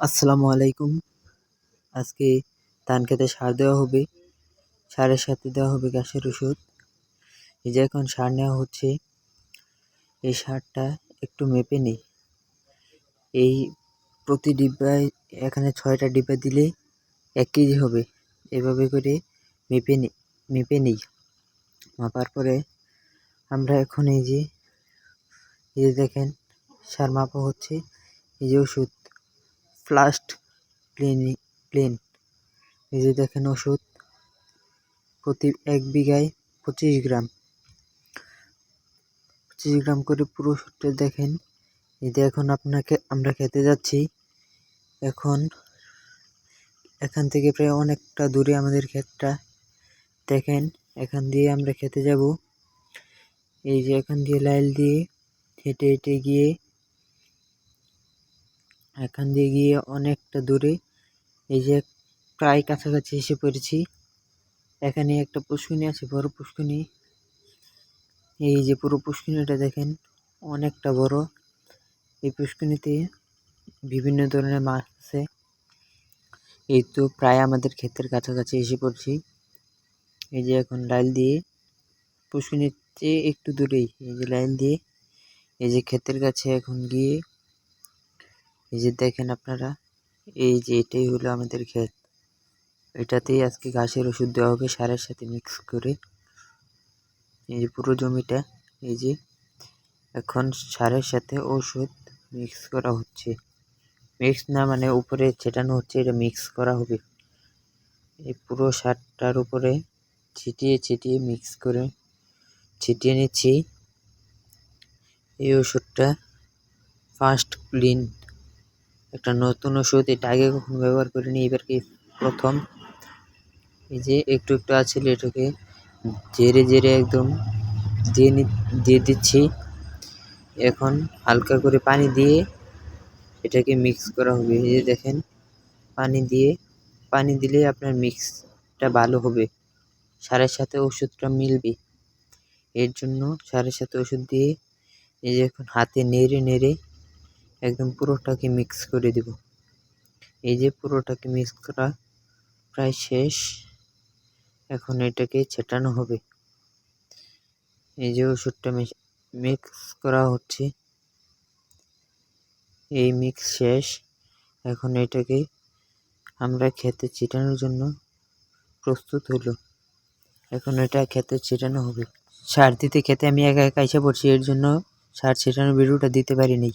আসসালামু আলাইকুম। আজকে ধান খেতে সার দেওয়া হবে। সারের সাথে দেওয়া হবে ঘাসের ওষুধ। এই যে এখন সার নেওয়া হচ্ছে। এই সারটা একটু মেপে নিই। এই প্রতি ডিব্বায় এখানে ছয়টা ডিব্বা দিলে এক কেজি হবে। এভাবে করে মেপে নিই মেপে নিই। মাপার পরে আমরা এখন এই যে এই যে দেখেন, সার মাপা হচ্ছে। এই যে ওষুধ। ফ্লাস্ট ক্লিনি প্লেন এই যে দেখেন ওষুধ। প্রতি এক বিঘায় পঁচিশ গ্রাম। পঁচিশ গ্রাম করে পুরো ওষুধটা দেখেন। এই যে এখন আপনাকে, আমরা খেতে যাচ্ছি। এখন এখান থেকে প্রায় অনেকটা দূরে আমাদের ক্ষেতটা। দেখেন, এখান দিয়ে আমরা খেতে যাব। এই যে এখান দিয়ে লাইল দিয়ে হেঁটে হেঁটে গিয়ে এখান দিয়ে গিয়ে অনেকটা দূরে এই যে প্রায় কাছাকাছি এসে পড়েছি। এখানে একটা পুষ্কুনি আছে, বড় পুষ্কুনি এই যে পুরো পুষ্কুনিটা দেখেন, অনেকটা বড়। এই পুষ্কুনিতে বিভিন্ন ধরনের মাছ আছে। এই তো প্রায় আমাদের ক্ষেতের কাছাকাছি এসে পড়ছি। এই যে এখন লাইল দিয়ে পুষ্কুনির চেয়ে একটু দূরেই, এই যে লাইল দিয়ে এই যে ক্ষেতের কাছে এখন গিয়ে এই যে দেখেন আপনারা, এই যে এটাই হলো আমাদের ক্ষেত। এটাতেই আজকে ঘাসের ওষুধ দেওয়া হবে, সারের সাথে মিক্স করে। এই যে পুরো জমিটা, এই যে এখন সারের সাথে ওষুধ মিক্স করা হচ্ছে। মিক্স না মানে উপরে ছেটানো হচ্ছে, এটা মিক্স করা হবে। এই পুরো সারটার উপরে ছিটিয়ে ছিটিয়ে মিক্স করে ছিটিয়ে নিচ্ছি। এই ওষুধটা ফার্স্ট ক্লিন একটা নতুন ওষুধ, এটা আগে কখনো ব্যবহার করিনি, এবার কি প্রথম? এই যে একটু একটু আছে এটাকে জেরে জেরে একদম দিয়ে দিয়ে দিচ্ছি। এখন হালকা করে পানি দিয়ে এটাকে মিক্স করা হবে। এই যে দেখেন, পানি দিয়ে, পানি দিলে আপনার মিক্সটা ভালো হবে। সারের সাথে ওষুধটা মিলবে। এর জন্য সারের সাথে ওষুধ দিয়ে এই যে এখন হাতে নেড়ে নেড়ে একদম পুরোটাকে মিক্স করে দেব। এই যে পুরোটাকে মিক্স করা প্রায় শেষ। এখন এটাকে ছেটানো হবে। এই যে ওষুধটা মিক্স করা হচ্ছে। এই মিক্স শেষ। এখন এটাকে আমরা খেতে ছিটানোর জন্য প্রস্তুত হলো। এখন এটা খেতে ছিটানো হবে। সার দিতে খেতে আমি একা একা এসে পড়ছি, এর জন্য সার ছিটানোর ভিডিওটা দিতে পারিনি।